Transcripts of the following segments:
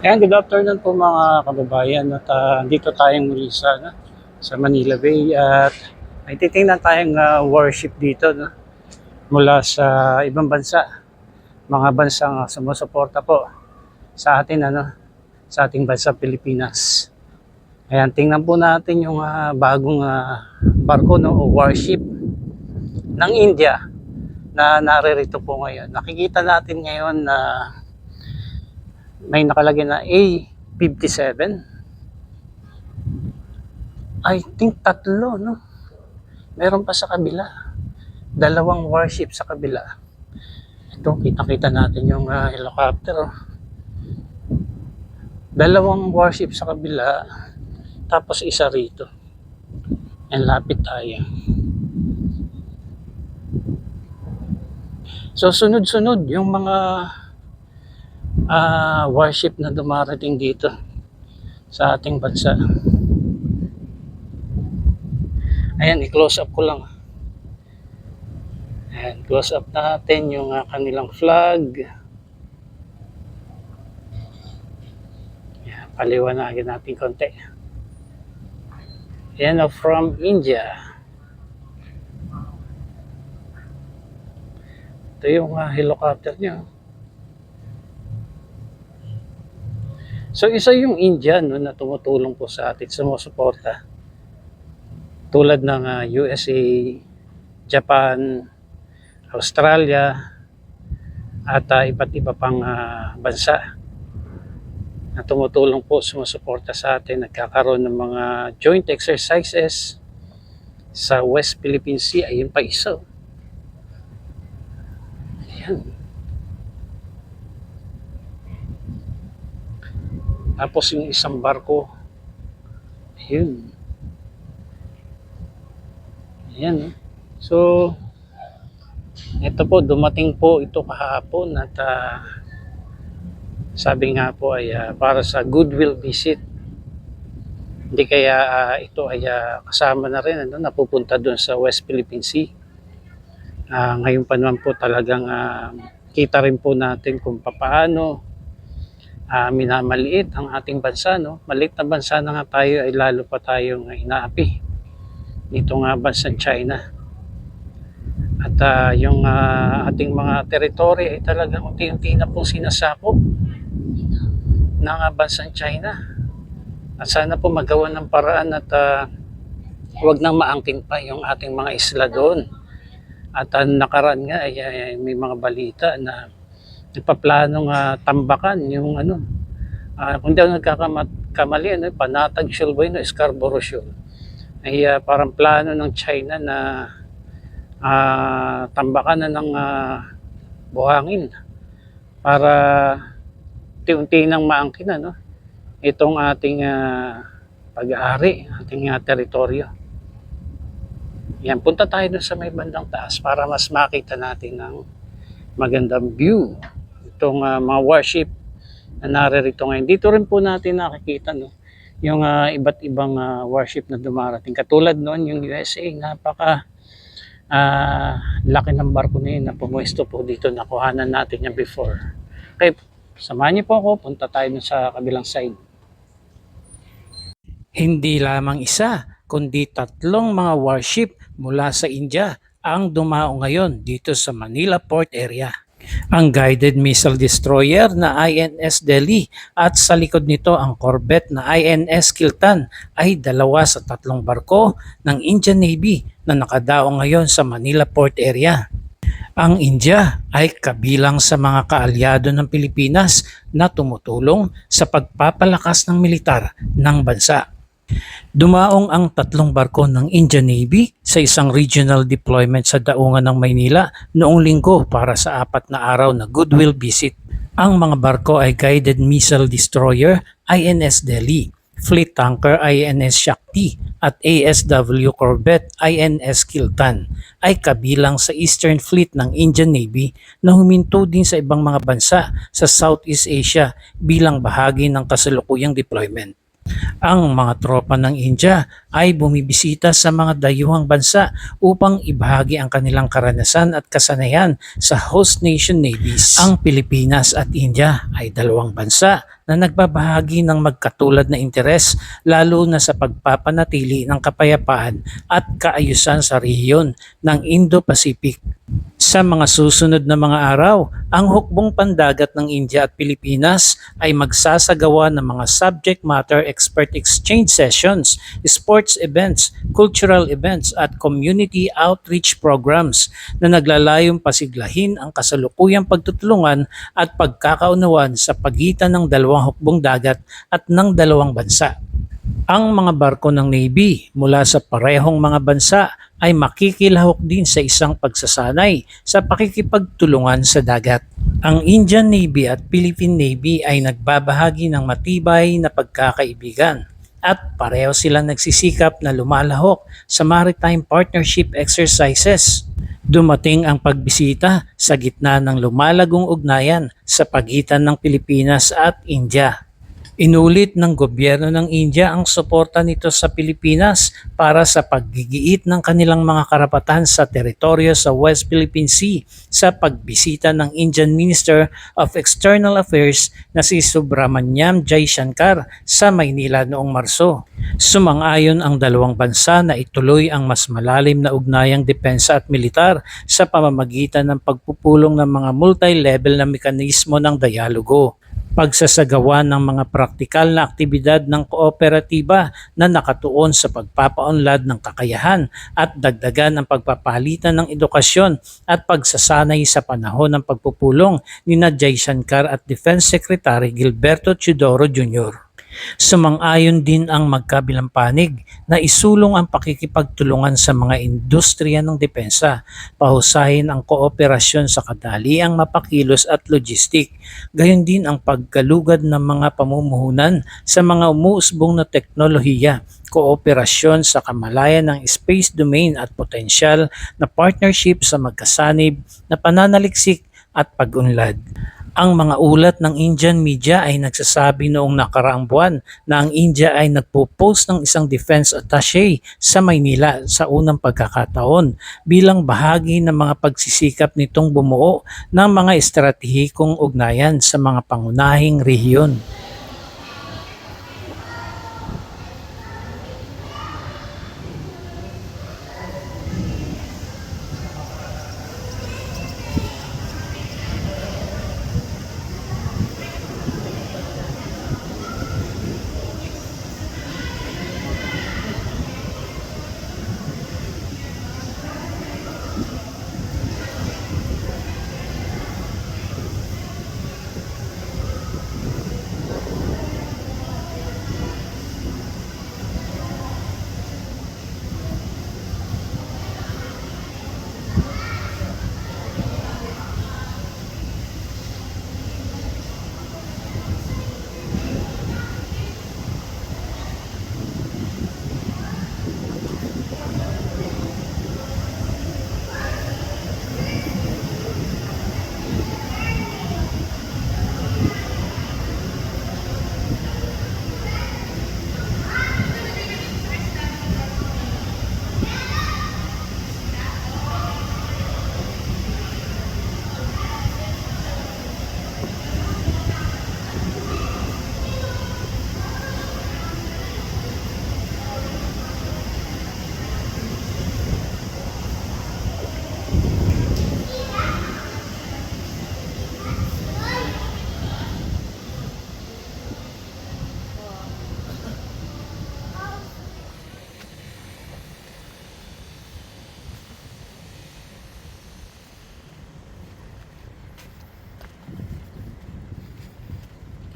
Ayan, good afternoon po mga kababayan. At ah, dito tayong muli sa, ano, sa Manila Bay at may titingnan tayong ah, worship dito no? mula sa ibang bansa. Mga bansang uh, sumusuporta po sa atin, ano, sa ating bansa Pilipinas. Ayan, tingnan po natin yung ah, bagong ah, barko no, o warship ng India na naririto po ngayon. Nakikita natin ngayon na may nakalagay na A57. I think tatlo, no? Meron pa sa kabila. Dalawang warship sa kabila. Ito, kita-kita natin yung ah, helicopter. Oh. Dalawang warship sa kabila, tapos isa rito. And lapit tayo. So, sunod-sunod yung mga ah warship na dumarating dito sa ating bansa. Ayan, i-close up ko lang. Ayan, close up natin yung ah, kanilang flag. Ayan, paliwanagin natin konti. Ayan, oh, from India. Ito yung ah, helicopter niya. So isa yung India no, na tumutulong po sa atin, sumusuporta. Tulad ng ah, USA, Japan, Australia, at ah, iba't iba pang ah, bansa na tumutulong po, sumusuporta sa atin. Nagkakaroon ng mga joint exercises sa West Philippine Sea. Ayun pa isa. Ayan. Tapos yung isang barko, ayun. Ayan. So, ito po, dumating po ito kahapon at ah, sabi nga po ay ah, para sa goodwill visit. Hindi kaya ah, ito ay ah, kasama na rin, ano, napupunta doon sa West Philippine Sea. Ah, ngayon pa naman po talagang ah, kita rin po natin kung papaano ah minamaliit ang ating bansa. No? Maliit na bansa na nga tayo ay lalo pa tayong inaapi dito nga bansang China. At ah, yung ah, ating mga teritoryo ay talagang unti-unti na pong sinasakop ng ah, bansang China. At sana po magawa ng paraan at ah, huwag nang maangkin pa yung ating mga isla doon. At ah, nakaraan nga ay, ay may mga balita na nagpaplanong uh, tambakan yung ano. Ah, kung ako nagkakamali ano, Panatag Shoal ba yun Scarborough Shoal. Ay ah, parang plano ng China na ah, tambakan na ng ah, buhangin para unti-unti nang maangkin ano, itong ating ah, pag-aari, ating ah, teritoryo. Yan, punta tayo sa may bandang taas para mas makita natin ng magandang view itong ah, mga warship na naririto ngayon. Dito rin po natin nakikita no, yung ah, iba't ibang ah, warship na dumarating. Katulad noon yung USA, napaka ah, laki ng barko na yun na pumuesto po dito. Nakuhanan natin yan before. Okay, samahan niyo po ako. Punta tayo sa kabilang side. Hindi lamang isa, kundi tatlong mga warship mula sa India ang dumao ngayon dito sa Manila Port area. Ang guided missile destroyer na INS Delhi at sa likod nito ang corvette na INS Kiltan ay dalawa sa tatlong barko ng Indian Navy na nakadao ngayon sa Manila Port area. Ang India ay kabilang sa mga kaalyado ng Pilipinas na tumutulong sa pagpapalakas ng militar ng bansa. Dumaong ang tatlong barko ng Indian Navy sa isang regional deployment sa daungan ng Maynila noong linggo para sa apat na araw na goodwill visit. Ang mga barko ay guided missile destroyer INS Delhi, fleet tanker INS Shakti at ASW corvette INS Kiltan ay kabilang sa Eastern Fleet ng Indian Navy na huminto din sa ibang mga bansa sa Southeast Asia bilang bahagi ng kasalukuyang deployment. Ang mga tropa ng India ay bumibisita sa mga dayuhang bansa upang ibahagi ang kanilang karanasan at kasanayan sa host nation navies. Ang Pilipinas at India ay dalawang bansa na nagbabahagi ng magkatulad na interes lalo na sa pagpapanatili ng kapayapaan at kaayusan sa rehiyon ng Indo-Pacific. Sa mga susunod na mga araw, ang hukbong pandagat ng India at Pilipinas ay magsasagawa ng mga subject matter expert exchange sessions, sports events, cultural events at community outreach programs na naglalayong pasiglahin ang kasalukuyang pagtutulungan at pagkakaunawan sa pagitan ng dalawang hukbong dagat at ng dalawang bansa. Ang mga barko ng Navy mula sa parehong mga bansa ay makikilahok din sa isang pagsasanay sa pakikipagtulungan sa dagat. Ang Indian Navy at Philippine Navy ay nagbabahagi ng matibay na pagkakaibigan at pareho silang nagsisikap na lumalahok sa maritime partnership exercises. Dumating ang pagbisita sa gitna ng lumalagong ugnayan sa pagitan ng Pilipinas at India. Inulit ng gobyerno ng India ang suporta nito sa Pilipinas para sa paggigiit ng kanilang mga karapatan sa teritoryo sa West Philippine Sea sa pagbisita ng Indian Minister of External Affairs na si Subramanyam Jaishankar sa Maynila noong Marso. Sumang-ayon ang dalawang bansa na ituloy ang mas malalim na ugnayang depensa at militar sa pamamagitan ng pagpupulong ng mga multi-level na mekanismo ng dialogo pagsasagawa ng mga praktikal na aktibidad ng kooperatiba na nakatuon sa pagpapaunlad ng kakayahan at dagdagan ang pagpapalitan ng edukasyon at pagsasanay sa panahon ng pagpupulong ni na Shankar at Defense Secretary Gilberto Chidoro Jr. Sumang-ayon din ang magkabilang panig na isulong ang pakikipagtulungan sa mga industriya ng depensa, pahusahin ang kooperasyon sa kadaliang mapakilos at logistik, gayon din ang pagkalugad ng mga pamumuhunan sa mga umuusbong na teknolohiya, kooperasyon sa kamalayan ng space domain at potensyal na partnership sa magkasanib na pananaliksik at pag-unlad. Ang mga ulat ng Indian media ay nagsasabi noong nakaraang buwan na ang India ay nagpo-post ng isang defense attaché sa Maynila sa unang pagkakataon bilang bahagi ng mga pagsisikap nitong bumuo ng mga estratehikong ugnayan sa mga pangunahing rehiyon.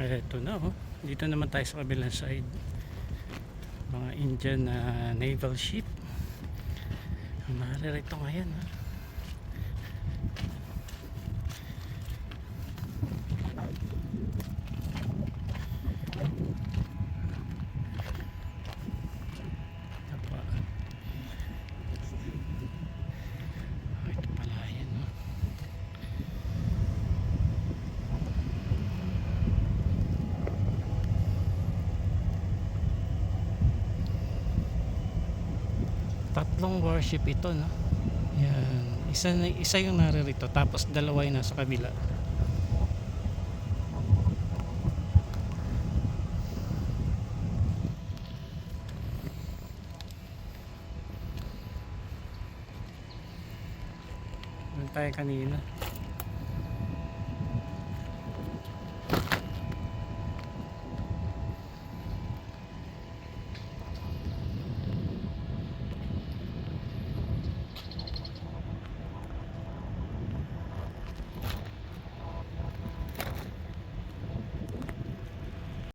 Ito na oh. Dito naman tayo sa kabilang side. Mga Indian na naval ship. Ang naririto ngayon. Oh. tatlong worship ito no? Yan. Isa, isa yung naririto tapos dalawa yung nasa kabila. Ano tayo kanina?